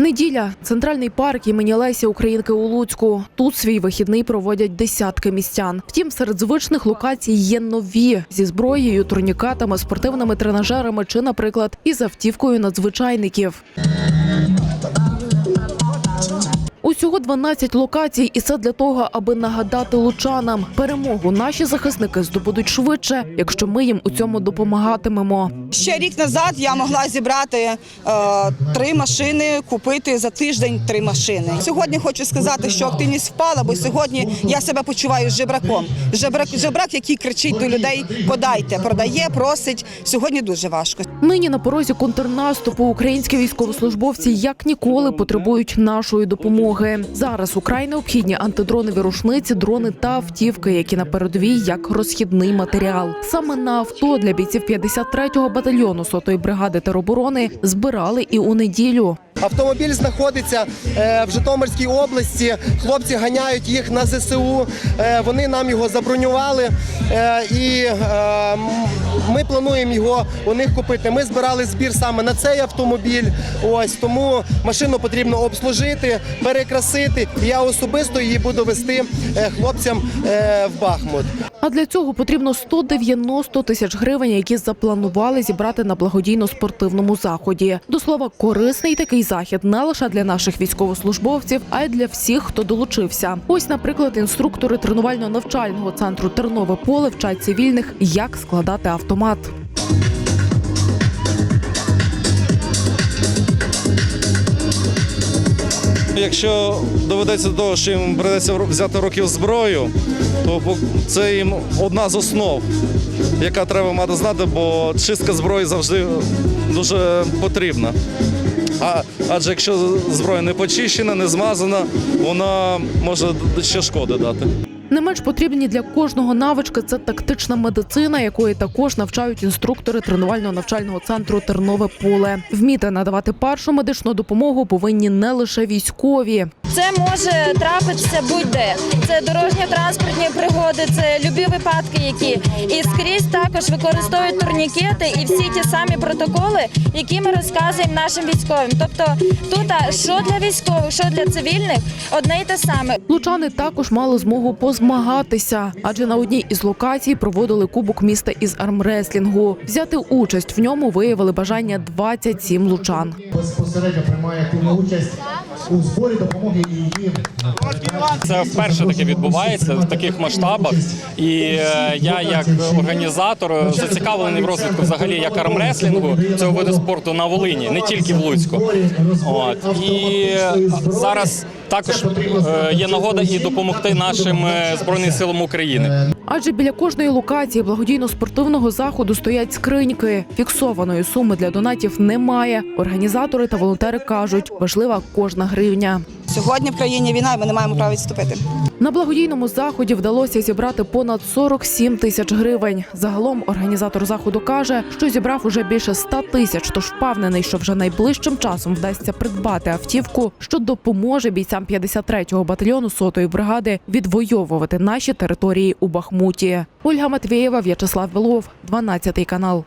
Неділя центральний парк імені Лесі Українки у Луцьку. Тут свій вихідний проводять десятки містян. Втім, серед звичних локацій є нові зі зброєю, турнікатами, спортивними тренажерами чи, наприклад, із автівкою надзвичайників. Усього 12 локацій, і це для того, аби нагадати лучанам, перемогу наші захисники здобудуть швидше, якщо ми їм у цьому допомагатимемо. Ще рік назад я могла зібрати е, три машини, купити за тиждень три машини. Сьогодні хочу сказати, що активність впала, бо сьогодні я себе почуваю жебраком. Жебрак, жебрак, який кричить до людей: подайте, продає, просить. Сьогодні дуже важко. Нині на порозі контрнаступу українські військовослужбовці як ніколи потребують нашої допомоги. Зараз украй необхідні антидронові рушниці, дрони та автівки, які на передовій як розхідний матеріал. Саме на авто для бійців 53-го батальйону сотої бригади тероборони збирали і у неділю. Автомобіль знаходиться е, в Житомирській області. Хлопці ганяють їх на ЗСУ. Е, Вони нам його забронювали, е, і ми плануємо його у них купити. Ми збирали збір саме на цей автомобіль. Ось тому машину потрібно обслужити, перекрасити. Я особисто її буду вести е, хлопцям е, в Бахмут. А для цього потрібно 190 тисяч гривень, які запланували зібрати на благодійно-спортивному заході. До слова, корисний такий захід не лише для наших військовослужбовців, а й для всіх, хто долучився. Ось, наприклад, інструктори тренувально-навчального центру Тернове поле вчать цивільних, як складати автомат. Якщо доведеться до того, що їм придеться взяти в руки зброю, то це їм одна з основ, яка треба мати знати, бо чистка зброї завжди дуже потрібна. А, адже якщо зброя не почищена, не змазана, вона може ще шкоди дати. Не менш потрібні для кожного навички це тактична медицина, якої також навчають інструктори тренувально-навчального центру Тернове поле. Вміти надавати першу медичну допомогу повинні не лише військові. Це може трапитися будь-де. Це дорожньо-транспортні пригоди, це любі випадки, які і скрізь також використовують турнікети і всі ті самі протоколи, які ми розказуємо нашим військовим. Тобто тут що для військових, що для цивільних, одне й те саме. Лучани також мали змогу позмагатися, адже на одній із локацій проводили кубок міста із армреслінгу. Взяти участь в ньому виявили бажання 27 лучан. безпосередньо приймає активну участь у зборі допомоги і її Це вперше таке відбувається в таких масштабах. І е, я, як організатор, зацікавлений в розвитку взагалі як армреслінгу цього виду спорту на Волині, не тільки в Луцьку. От і зараз також е, є нагода і допомогти нашим е, збройним силам України. Адже біля кожної локації благодійно-спортивного заходу стоять скриньки. Фіксованої суми для донатів немає. Організатори та волонтери кажуть, важлива кожна гривня. Сьогодні в країні війна, і ми не маємо права відступити. На благодійному заході вдалося зібрати понад 47 тисяч гривень. Загалом організатор заходу каже, що зібрав уже більше 100 тисяч, тож впевнений, що вже найближчим часом вдасться придбати автівку, що допоможе бійцям 53-го батальйону сотої бригади відвоювати наші території у Бахмуті. Ольга Матвієва, В'ячеслав Белов, 12 канал.